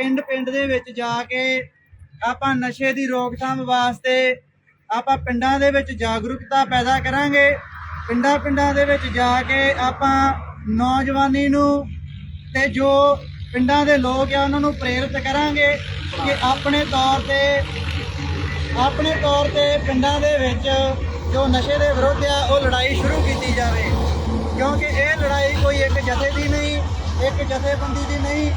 ਪਿੰਡ ਪਿੰਡ ਦੇ ਵਿੱਚ ਜਾ ਕੇ ਆਪਾਂ ਨਸ਼ੇ ਦੀ ਰੋਕਥਾਮ ਵਾਸਤੇ ਆਪਾਂ ਪਿੰਡਾਂ ਦੇ ਵਿੱਚ ਜਾਗਰੂਕਤਾ ਪੈਦਾ ਕਰਾਂਗੇ। ਪਿੰਡਾਂ ਪਿੰਡਾਂ ਦੇ ਵਿੱਚ ਜਾ ਕੇ ਆਪਾਂ ਨੌਜਵਾਨੀ ਨੂੰ ਤੇ ਜੋ ਪਿੰਡਾਂ ਦੇ ਲੋਕ ਆ ਉਹਨਾਂ ਨੂੰ ਪ੍ਰੇਰਿਤ ਕਰਾਂਗੇ ਕਿ ਆਪਣੇ ਤੌਰ ਤੇ, ਆਪਣੇ ਤੌਰ ਤੇ ਪਿੰਡਾਂ ਦੇ ਵਿੱਚ ਜੋ ਨਸ਼ੇ ਦੇ ਵਿਰੁੱਧ ਆ, ਉਹ ਲੜਾਈ ਸ਼ੁਰੂ ਕੀਤੀ ਜਾਵੇ। ਕਿਉਂਕਿ ਇਹ ਲੜਾਈ ਕੋਈ ਇੱਕ ਜਥੇ ਦੀ ਨਹੀਂ, ਇੱਕ ਜਥੇਬੰਦੀ ਦੀ ਨਹੀਂ,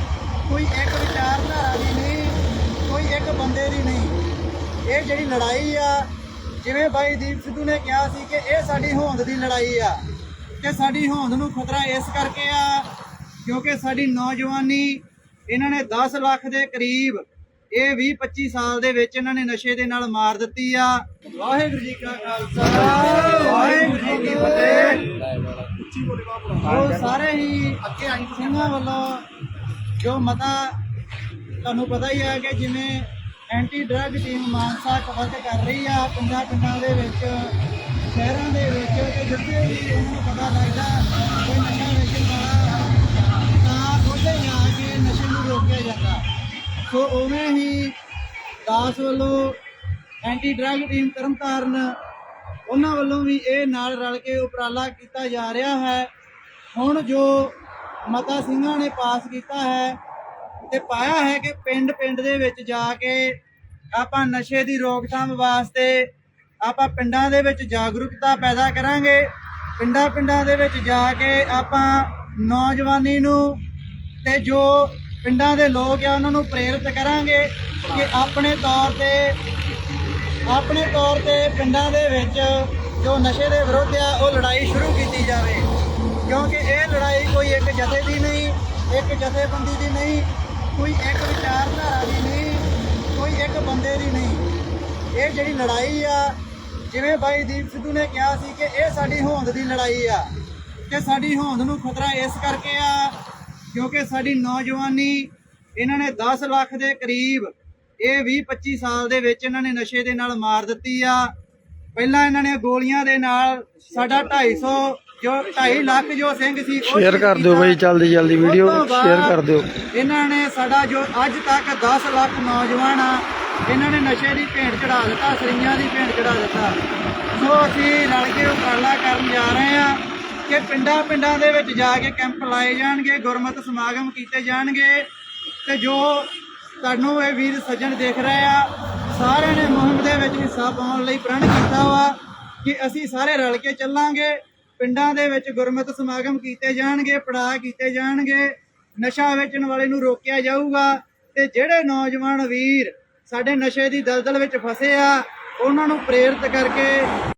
ਕੋਈ ਇੱਕ ਵਿਚਾਰਧਾਰਾ ਦੀ ਨਹੀਂ, ਕੋਈ ਇੱਕ ਬੰਦੇ ਦੀ ਨਹੀਂ। ਇਹ ਜਿਹੜੀ ਲੜਾਈ ਆ, ਜਿਵੇਂ ਬਾਈ ਦੀਪ ਸਿੱਧੂ ਨੇ ਕਿਹਾ ਸੀ ਕਿ ਇਹ ਸਾਡੀ ਹੋਂਦ ਦੀ ਲੜਾਈ ਆ ਤੇ ਸਾਡੀ ਹੋਂਦ ਨੂੰ ਖਤਰਾ ਇਸ ਕਰਕੇ ਆ ਕਿਉਂਕਿ ਸਾਡੀ ਨੌਜਵਾਨੀ ਇਹਨਾਂ ਨੇ 10 ਲੱਖ ਦੇ ਕਰੀਬ, ਇਹ 20 25 ਸਾਲ ਦੇ ਵਿੱਚ ਇਹਨਾਂ ਨੇ ਨਸ਼ੇ ਦੇ ਨਾਲ ਮਾਰ ਦਿੱਤੀ ਆ। ਵਾਹਿਗੁਰੂ ਜੀ ਕਾ ਖਾਲਸਾ, ਵਾਹਿਗੁਰੂ ਜੀ ਕੀ ਫਤਿਹ। ਉਹ ਸਾਰੇ ਹੀ ਅੱਗੇ ਆਈ ਵੱਲੋਂ ਜੋ ਮਤਾ ਤੁਹਾਨੂੰ ਪਤਾ ਹੀ ਹੈ ਕਿ ਜਿਵੇਂ anti drug team Mansa cover ਕਰ ਰਹੀ ਆ ਪਿੰਡਾਂ ਪਿੰਡਾਂ ਦੇ ਵਿੱਚ, ਸ਼ਹਿਰਾਂ ਦੇ ਵਿੱਚ, ਤੇ ਜਿੱਥੇ ਵੀ ਉਹਨਾਂ ਨੂੰ ਪਤਾ ਲੱਗਦਾ, ਕੋਈ ਨਸ਼ਾ ਵੇਚਣ ਵਾਲਾ ਤਾਂ ਉਹਦੇ ਜਾ ਕੇ ਨਸ਼ੇ ਨੂੰ ਰੋਕਿਆ ਜਾਂਦਾ। ਸੋ ਉਵੇਂ ਹੀ ਦਾਸ ਵੱਲੋਂ ਐਂਟੀ ਡਰੱਗ ਟੀਮ ਤਰਨਤਾਰਨ, ਉਹਨਾਂ ਵੱਲੋਂ ਵੀ ਇਹ ਨਾਲ ਰਲ ਕੇ ਉਪਰਾਲਾ ਕੀਤਾ ਜਾ ਰਿਹਾ ਹੈ। ਹੁਣ ਜੋ ਮਤਾ ਸਿੰਘਾਂ ਨੇ ਪਾਸ ਕੀਤਾ ਹੈ ਤੇ ਪਾਇਆ ਹੈ ਕਿ ਪਿੰਡ ਪਿੰਡ ਦੇ ਵਿੱਚ ਜਾ ਕੇ ਆਪਾਂ ਨਸ਼ੇ ਦੀ ਰੋਕਥਾਮ ਵਾਸਤੇ ਆਪਾਂ ਪਿੰਡਾਂ ਦੇ ਵਿੱਚ ਜਾਗਰੂਕਤਾ ਪੈਦਾ ਕਰਾਂਗੇ। ਪਿੰਡਾਂ ਪਿੰਡਾਂ ਦੇ ਵਿੱਚ ਜਾ ਕੇ ਆਪਾਂ ਨੌਜਵਾਨੀ ਨੂੰ ਤੇ ਜੋ ਪਿੰਡਾਂ ਦੇ ਲੋਕ ਆ ਉਹਨਾਂ ਨੂੰ ਪ੍ਰੇਰਿਤ ਕਰਾਂਗੇ ਕਿ ਆਪਣੇ ਤੌਰ ਤੇ, ਆਪਣੇ ਤੌਰ ਤੇ ਪਿੰਡਾਂ ਦੇ ਵਿੱਚ ਜੋ ਨਸ਼ੇ ਦੇ ਵਿਰੁੱਧ ਆ, ਉਹ ਲੜਾਈ ਸ਼ੁਰੂ ਕੀਤੀ ਜਾਵੇ। ਕਿਉਂਕਿ ਇਹ ਲੜਾਈ ਕੋਈ ਇੱਕ ਜਥੇ ਦੀ ਨਹੀਂ, ਇੱਕ ਜਥੇਬੰਦੀ ਦੀ ਨਹੀਂ ਕੋਈ ਇੱਕ ਵਿਚਾਰਧਾਰਾ ਦੀ ਨਹੀਂ, ਕੋਈ ਇੱਕ ਬੰਦੇ ਦੀ ਨਹੀਂ। ਇਹ ਜਿਹੜੀ ਲੜਾਈ ਆ, ਜਿਵੇਂ ਬਾਈ ਦੀਪ ਸਿੱਧੂ ਨੇ ਕਿਹਾ ਸੀ ਕਿ ਇਹ ਸਾਡੀ ਹੋਂਦ ਦੀ ਲੜਾਈ ਆ ਤੇ ਸਾਡੀ ਹੋਂਦ ਨੂੰ ਖਤਰਾ ਇਸ ਕਰਕੇ ਆ ਕਿਉਂਕਿ ਸਾਡੀ ਨੌਜਵਾਨੀ ਇਹਨਾਂ ਨੇ 10 ਲੱਖ ਦੇ ਕਰੀਬ, ਇਹ 20 25 ਸਾਲ ਦੇ ਵਿੱਚ ਇਹਨਾਂ ਨੇ ਨਸ਼ੇ ਦੇ ਨਾਲ ਮਾਰ ਦਿੱਤੀ ਆ। ਪਹਿਲਾਂ ਇਹਨਾਂ ਨੇ ਗੋਲੀਆਂ ਦੇ ਨਾਲ ਸਾਡਾ 250 ਜੋ 2.5 ਲੱਖ ਜੋ ਸਿੰਘ ਸੀ ਉਹ ਸ਼ੇਅਰ ਕਰ ਦਿਓ ਬਈ ਜਲਦੀ ਜਲਦੀ ਵੀਡੀਓ ਉਸ ਤੋਂ ਬਾਅਦ ਸ਼ੇਅਰ ਕਰ ਦਿਓ। ਇਹਨਾਂ ਨੇ ਸਾਡਾ ਜੋ ਅੱਜ ਤੱਕ 10 ਲੱਖ ਨੌਜਵਾਨ ਆ ਇਹਨਾਂ ਨੇ ਨਸ਼ੇ ਦੀ ਭੇਂਟ ਚੜਾ ਦਿੱਤਾ ਸਰੀਆਂ ਦੀ ਭੇਂਟ ਚੜਾ ਦਿੱਤਾ। ਸੋ ਅਸੀਂ ਰਲ ਕੇ ਉਪਰਾਲਾ ਕਰਨ ਜਾ ਰਹੇ ਆ ਕਿ ਪਿੰਡਾਂ ਪਿੰਡਾਂ ਦੇ ਵਿੱਚ ਜਾ ਕੇ ਕੈਂਪ ਲਾਏ ਜਾਣਗੇ ਗੁਰਮਤਿ ਸਮਾਗਮ ਕੀਤੇ ਜਾਣਗੇ ਤੇ ਜੋ ਤੁਹਾਨੂੰ ਇਹ ਵੀਰ ਸੱਜਣ ਦੇਖ ਰਹੇ ਆ ਸਾਰਿਆਂ ਨੇ ਮੁਹਿੰਮ ਦੇ ਵਿੱਚ ਹਿੱਸਾ ਪਾਉਣ ਲਈ ਪ੍ਰਣ ਕੀਤਾ ਵਾ ਕਿ ਅਸੀਂ ਸਾਰੇ ਰਲ ਕੇ ਚੱਲਾਂਗੇ। ਪਿੰਡਾਂ ਦੇ ਵਿੱਚ ਗੁਰਮਤਿ ਸਮਾਗਮ ਕੀਤੇ ਜਾਣਗੇ, ਪੜਾਅ ਕੀਤੇ ਜਾਣਗੇ, ਨਸ਼ਾ ਵੇਚਣ ਵਾਲੇ ਨੂੰ ਰੋਕਿਆ ਜਾਊਗਾ ਤੇ ਜਿਹੜੇ ਨੌਜਵਾਨ ਵੀਰ ਸਾਡੇ ਨਸ਼ੇ ਦੀ ਦਲਦਲ ਵਿੱਚ ਫਸੇ ਆ, ਉਹਨਾਂ ਨੂੰ ਪ੍ਰੇਰਿਤ ਕਰਕੇ